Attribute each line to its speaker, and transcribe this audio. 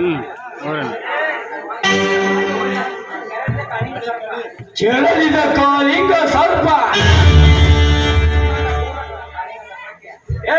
Speaker 1: ಹ್ಞೂ ನೋಡೋಣ. ಚೆಳಲಿದ ಕಾಲಿಂಗ ಸರ್ಪ ಏ